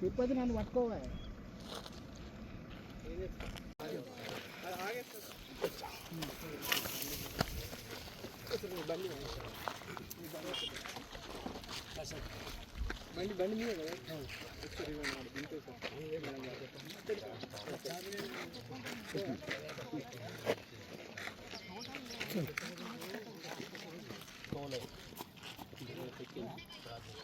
తిరుపతి నన్ను పట్టుకోవా బండి బండి మీద కదా దీంతో సార్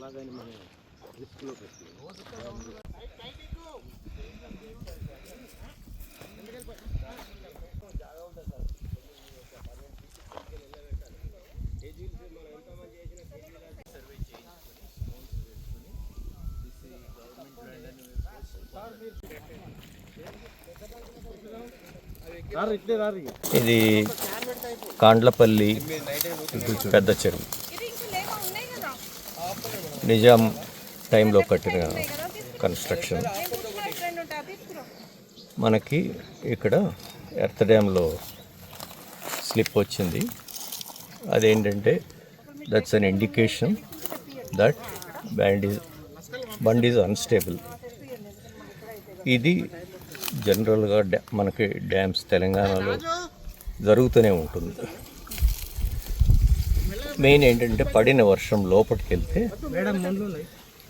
ఆ, ఏ బాబు ఇది కాండ్లపల్లి పెద్ద చెరువు. నిజాం టైంలో కట్టిన కన్స్ట్రక్షన్ మనకి ఇక్కడ ఎర్త్ డ్యాంలో స్లిప్ వచ్చింది. అదేంటంటే that's an indication that band is bund is unstable ఇది జనరల్గా డ్యా మనకి డ్యామ్స్ తెలంగాణలో జరుగుతూనే ఉంటుంది. మెయిన్ ఏంటంటే పడిన వర్షం లోపలికి వెళ్తే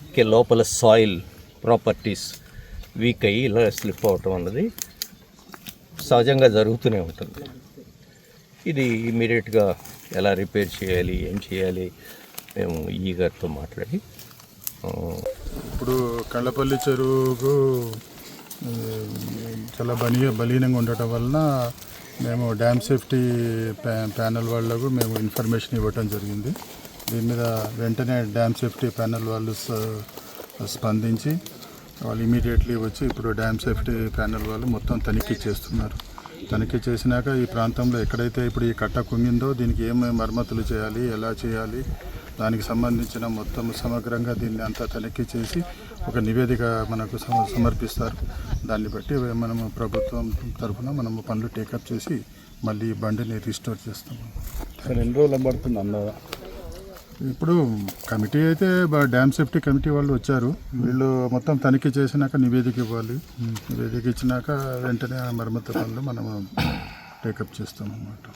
కి లోపల సాయిల్ ప్రాపర్టీస్ వీక్ అయ్యి ఇలా స్లిప్ అవటం అన్నది సహజంగా జరుగుతూనే ఉంటుంది. ఇది ఇమీడియట్గా ఎలా రిపేర్ చేయాలి ఏం చేయాలి మేము ఈ గారితో మాట్లాడి ఇప్పుడు కళ్ళపల్లి చెరువుకు చాలా బలి బలీనంగా ఉండటం వలన మేము డ్యామ్ సేఫ్టీ ప్యా ప్యానల్ వాళ్ళకు మేము ఇన్ఫర్మేషన్ ఇవ్వటం జరిగింది. దీని మీద వెంటనే డ్యామ్ సేఫ్టీ ప్యానల్ వాళ్ళు స్పందించి వాళ్ళు ఇమీడియట్లీ వచ్చి ఇప్పుడు డ్యామ్ సేఫ్టీ ప్యానల్ వాళ్ళు మొత్తం తనిఖీ చేస్తున్నారు. తనిఖీ చేసినాక ఈ ప్రాంతంలో ఎక్కడైతే ఇప్పుడు ఈ కట్ట కుంగిందో దీనికి ఏమేమి మరమ్మతులు చేయాలి ఎలా చేయాలి దానికి సంబంధించిన మొత్తం సమగ్రంగా దీన్ని అంతా తనిఖీ చేసి ఒక నివేదిక మనకు సమ- సమర్పిస్తారు. దాన్ని బట్టి మనము ప్రభుత్వం తరఫున మనము పనులు టేకప్ చేసి మళ్ళీ బండిని రిస్టోర్ చేస్తాము. సార్ ఎన్ని రోజులు పడుతుంది అన్న? ఇప్పుడు కమిటీ అయితే బ- డ్యామ్ సేఫ్టీ కమిటీ వాళ్ళు వచ్చారు. వీళ్ళు మొత్తం తనిఖీ చేసినాక నివేదిక ఇవ్వాలి. నివేదిక ఇచ్చినాక వెంటనే మరమ్మతు పనులు మనము టేకప్ చేస్తాం అన్నమాట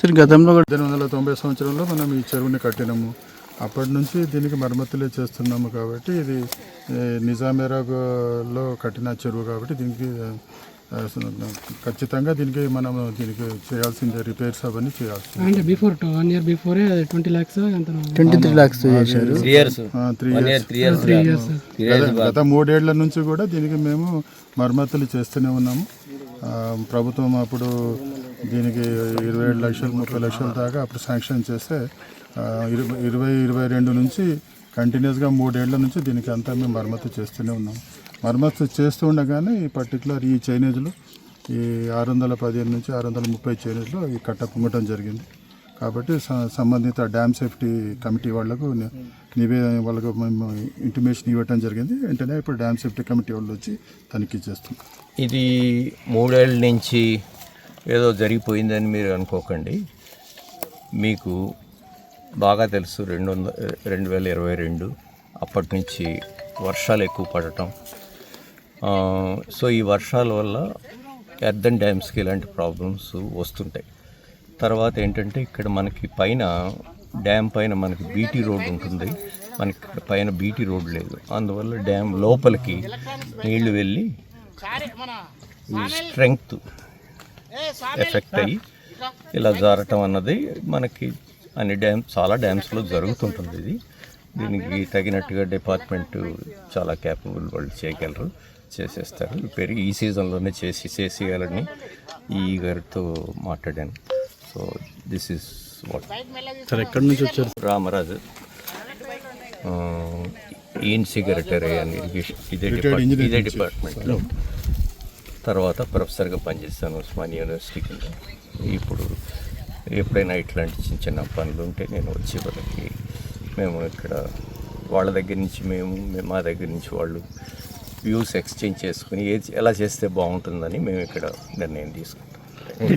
సార్ గతంలో పద్దెనిమిది వందల తొంభై సంవత్సరంలో మనం ఈ చెరువుని కట్టినాము. అప్పటి నుంచి దీనికి మరమ్మతులే చేస్తున్నాము కాబట్టి ఇది నిజామేరాలో కట్టిన చెరువు కాబట్టి దీనికి ఖచ్చితంగా దీనికి మనం దీనికి చేయాల్సిందే రిపేర్స్ అవన్నీ చేయాల్సింది. అంటే before one year before twenty lakhs ఎంత? ట్వంటీ త్రీ లాక్స్ చేశారు. Three years three one year three years గత- మూడేళ్ళ నుంచి కూడా దీనికి మేము మరమ్మతులు చేస్తూనే ఉన్నాము. ప్రభుత్వం అప్పుడు దీనికి ఇరవై ఏడు లక్షలు ముప్పై లక్షల దాకా అప్పుడు శాంక్షన్ చేస్తే ఇరవై ఇరవై ఇరవై రెండు నుంచి కంటిన్యూస్గా మూడేళ్ళ నుంచి దీనికి అంతా మేము మరమ్మతు చేస్తూనే ఉన్నాం. మరమ్మతు చేస్తూ ఉండగానే ఈ పర్టికులర్ ఈ చైనేజ్లు ఈ ఆరు వందల పదిహేను నుంచి ఆరు వందల ముప్పై చైనేజ్లో ఈ కట్ట పొంగటం జరిగింది. కాబట్టి స- సంబంధిత డ్యామ్ సేఫ్టీ కమిటీ వాళ్ళకు నివేదన వాళ్ళకు మేము ఇంటిమేషన్ ఇవ్వటం జరిగింది. వెంటనే ఇప్పుడు డ్యామ్ సేఫ్టీ కమిటీ వాళ్ళు వచ్చి తనిఖీ చేస్తున్నారు. ఇది మూడేళ్ళ నుంచి ఏదో జరిగిపోయిందని మీరు అనుకోకండి. మీకు బాగా తెలుసు రెండు వంద రెండు వేల ఇరవై రెండు అప్పటి నుంచి వర్షాలు ఎక్కువ పడటం. సో ఈ వర్షాల వల్ల ఎర్దన్ డ్యామ్స్కి ఇలాంటి ప్రాబ్లమ్స్ వస్తుంటాయి. తర్వాత ఏంటంటే ఇక్కడ మనకి పైన డ్యామ్ పైన మనకి బీటీ రోడ్ ఉంటుంది. మనకి ఇక్కడ పైన బీటీ రోడ్ లేదు. అందువల్ల డ్యామ్ లోపలికి నీళ్ళు వెళ్ళి స్ట్రెంగ్త్ ఎఫెక్ట్ అయ్యి ఇలా జారటం అన్నది మనకి అన్ని డ్యామ్ చాలా డ్యామ్స్లో జరుగుతుంటుంది ఇది. దీనికి తగినట్టుగా డిపార్ట్మెంట్ చాలా క్యాపబుల్ వాళ్ళు చేయగలరు చేసేస్తారు. రిపేర్ ఈ సీజన్లోనే చేసి చేసేయాలని ఈ గారితో మాట్లాడాను. So this is what. Sir ఎక్కడి నుంచి వచ్చారు? రామరాజు. ఈన్ సెక్రటరీ అని ఇరిగేషన్ ఇదే Retired డిపార్ట్ engineer ఇదే. డిపార్ట్మెంట్లో. తర్వాత ప్రొఫెసర్గా పనిచేస్తాను ఉస్మాన్ యూనివర్సిటీ కింద ఇప్పుడు ఎప్పుడైనా ఇట్లాంటి చిన్న చిన్న పనులు ఉంటే నేను వచ్చి వాళ్ళకి మేము ఇక్కడ వాళ్ళ దగ్గర నుంచి మేము మా దగ్గర నుంచి వాళ్ళు వ్యూస్ ఎక్స్చేంజ్ చేసుకుని ఏ ఎలా చేస్తే బాగుంటుందని మేము ఇక్కడ నిర్ణయం తీసుకున్నాం.